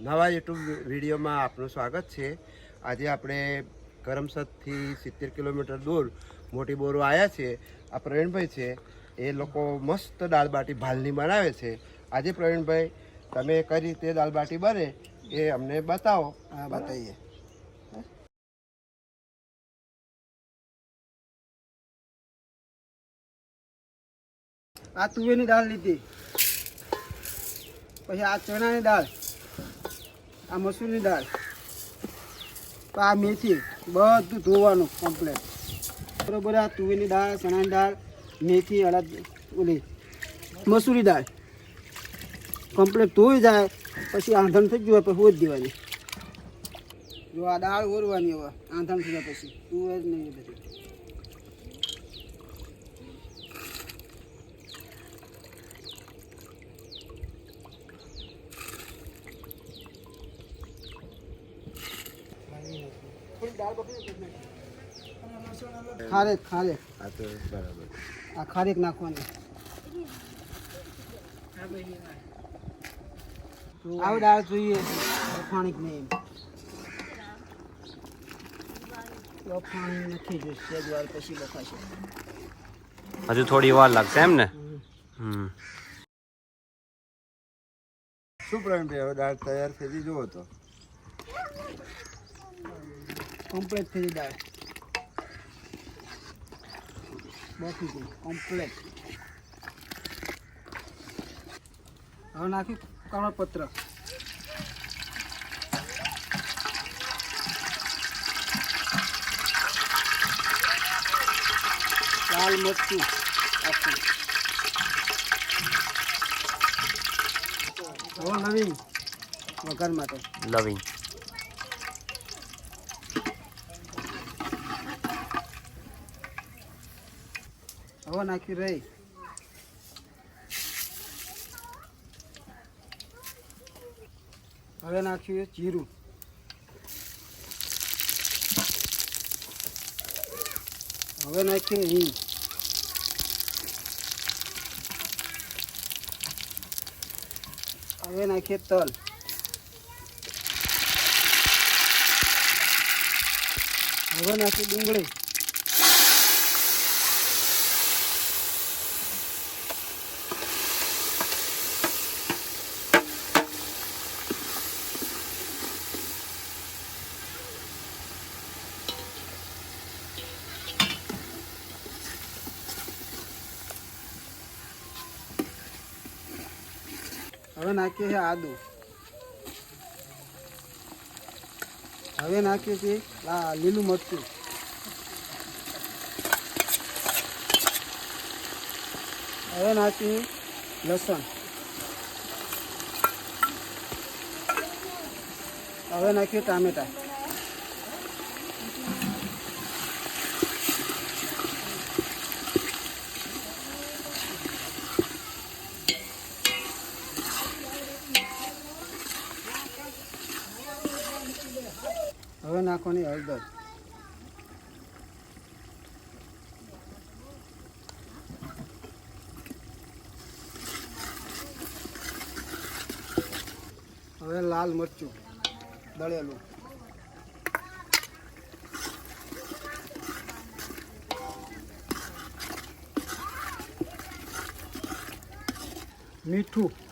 નવા યુટ્યુબ વિડીયોમાં આપનું સ્વાગત છે. આજે આપણે કરમસદથી સિત્તેર કિલોમીટર દૂર મોટી બોરો આવ્યા છે. આ પ્રવીણભાઈ છે. એ લોકો મસ્ત દાળ બાટી ભાલની બનાવે છે. આજે પ્રવીણભાઈ, તમે કઈ રીતે દાળ બાટી બને એ અમને બતાવો. હા, બતાવીએ. આ તુવેરની દાળ લીધી. પછી આ ચણાની દાળ. આ મસૂરની દાળ. તો આ મેથી, બધું ધોવાનું કમ્પ્લેટ બરોબર આ તુવેરની દાળ, ચણાની દાળ, મેથી, અડદ, ઓલી મસૂરી દાળ. કમ્પ્લેટ ધોઈ જાય, પછી આંધણ થઈ ગયું હોય પછી હોજ દેવાની. જો આ દાળ ઓરવાની હવે, આંધણ થઈ જાય પછી. તુવેર નહીં એ બધી. ખારેક ખારેક. આ તો બરાબર. આ ખારેક નાખવાની. આવી દાળ જોઈએ. લફાણીક નહીં લફાણી નથી જોઈશે સેજ વાર પછી બફાશે હજુ થોડી વાર લાગશે એમ ને? હમ. શું પ્રવીણભાઈ હવે દાળ તૈયાર થઈ જુઓ તો. કમ્પ્લેટ થઈ ગઈ દાળ બફી ગઈ કમ્પ્લેટ હવે નાખ્યું કમળપત્ર લાલ મરચું આખું હવે નવીન વઘાર માટે. લવિંગ હવે નાખ્યું રહી. હવે નાખ્યું જીરું. હવે નાખ્યું હિંગ. હવે નાખીએ તલ. હવે નાખી ડુંગળી. હવે નાખીએ છે આદુ. હવે નાખીએ છીએ લીલું મરચું. હવે નાખીએ લસણ. હવે નાખીએ ટામેટા. હવે નાખવાની હળદર. હવે લાલ મરચું દળેલું. મીઠું.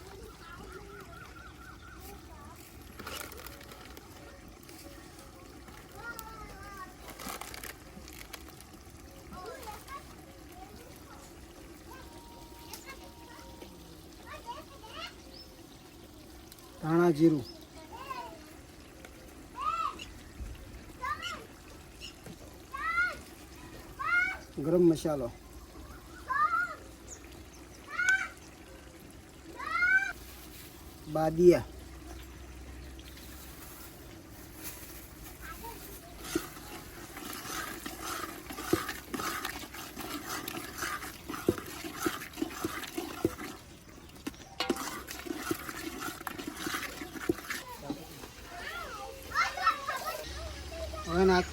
ધાણા જીરું. ગરમ મસાલો. બાદિયા.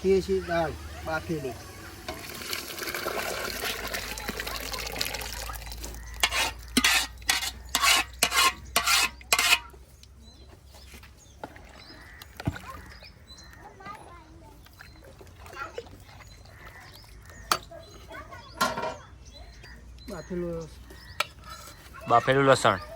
દેશી દાળ બાફેલી. બાફેલું લસણ.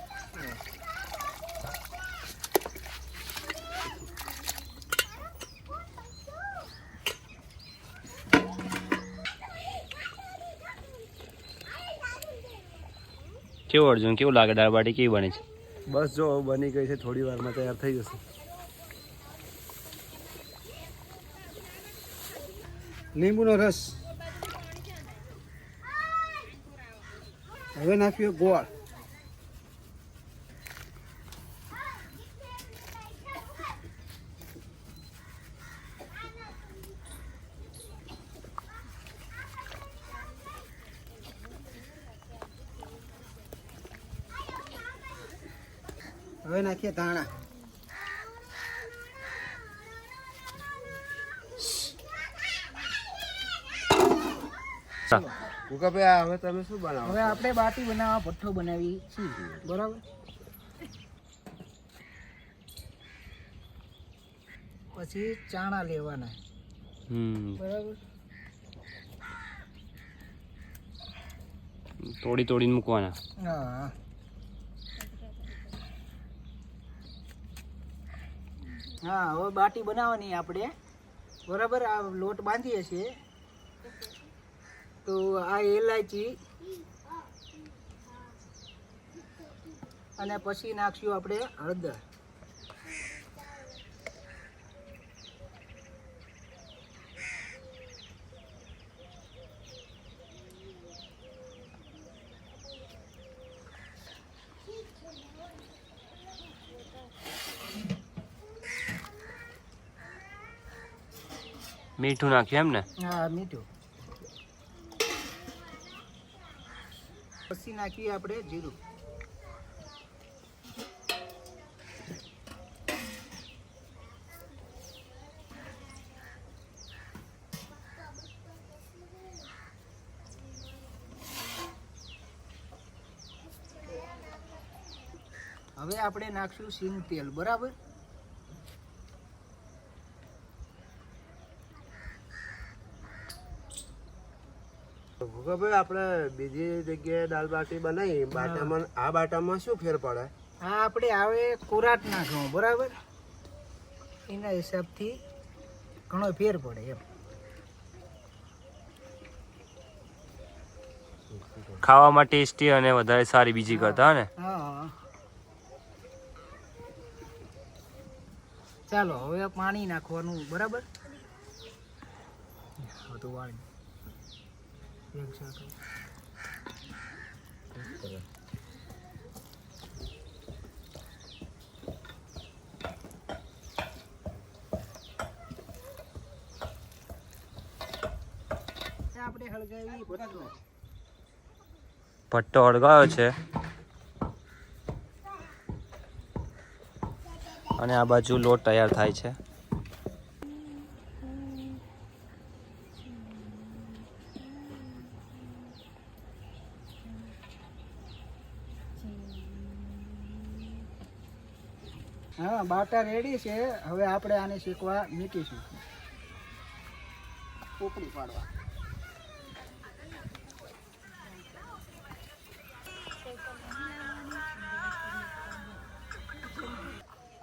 કેવું અર્જુન? કેવું લાગે? દાળ બાટી કેવી બને છે? બસ જો બની ગઈ છે. થોડી વારમાં તૈયાર થઈ જશે. લીંબુનો રસ. હવે નાખ્યો ગોળ. હવે નાખીએ ધાણા. ભૂકાભાઈ હવે તમે શું બનાવો? હવે આપણે બાટી બનાવવા ભઠ્ઠો બનાવી છીએ. બરાબર? પછી ચાણા લેવાના. હમ. બરાબર? તોડી તોડીને મૂકવાના. હા. હા, હવે બાટી બનાવવાની આપણે. બરાબર, આ લોટ બાંધીએ છીએ. તો આ એલાયચી. અને પછી નાખશું આપણે હળદર. મીઠું નાખ્યું એમ ને હા, મીઠું. પછી નાખીએ આપણે જીરું. હવે આપણે નાખશું સિંગ તેલ, બરાબર? ભૂકાભાઈ આપણે બીજી જગ્યાએ દાળ બાટી બનાવી બાટામાં આ બાટામાં શું ફેર પડે? હા આપણે આવે કોરાટ નાખવું બરાબર? એના હિસાબથી ઘણો ફેર પડે એમ. ખાવામાં ટેસ્ટી અને વધારે સારી બીજી કરતા ને? ચાલો હવે પાણી નાખવાનું બરાબર? બધું વાળી. ભટ્ટો હળગાયો છે. અને આ બાજુ લોટ તૈયાર થાય છે. હા બાટા રેડી છે. હવે આપણે આને શેકવા મૂકીશું. પોપડી પાડવા.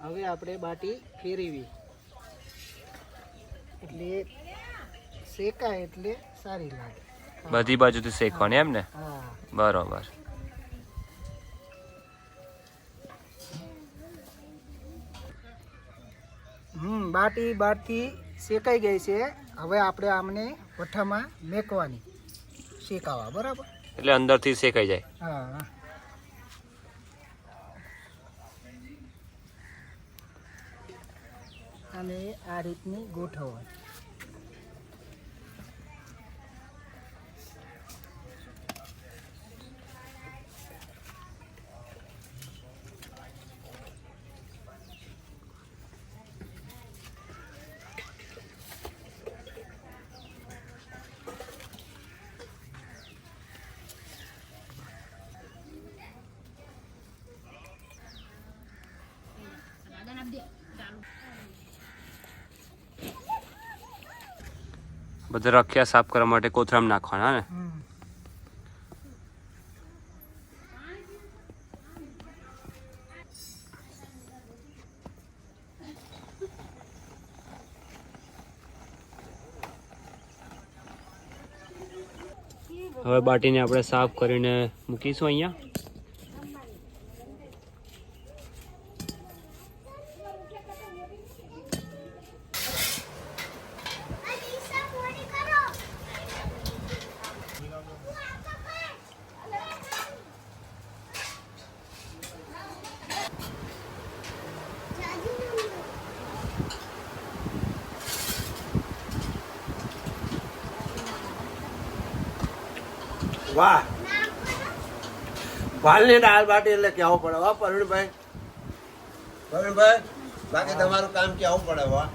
હવે આપણે બાટી ફેરવી. એટલે શેકાય એટલે સારી લાગે. બધી બાજુથી શેકવાની એમ ને? બરોબર. હમ બાટી બાટી શેકાઈ ગઈ છે. હવે આપણે આમને વઠામાં મેકવાની. શેકાવા બરાબર? એટલે અંદરથી શેકાઈ જાય. હા. અને આ રીતની ગોઠવવાની બધા રખ્યા સાફ કરવા માટે કોથરામ નાખવાના ને? હવે બાટીને આપણે સાફ કરીને મૂકીશું અહીંયા. વાહ. ભાલની દાળ બાટી એટલે કેવું પડે વાહ પ્રવીણભાઈ પ્રવીણભાઈ બાકી તમારું કામ કેવું પડે વાહ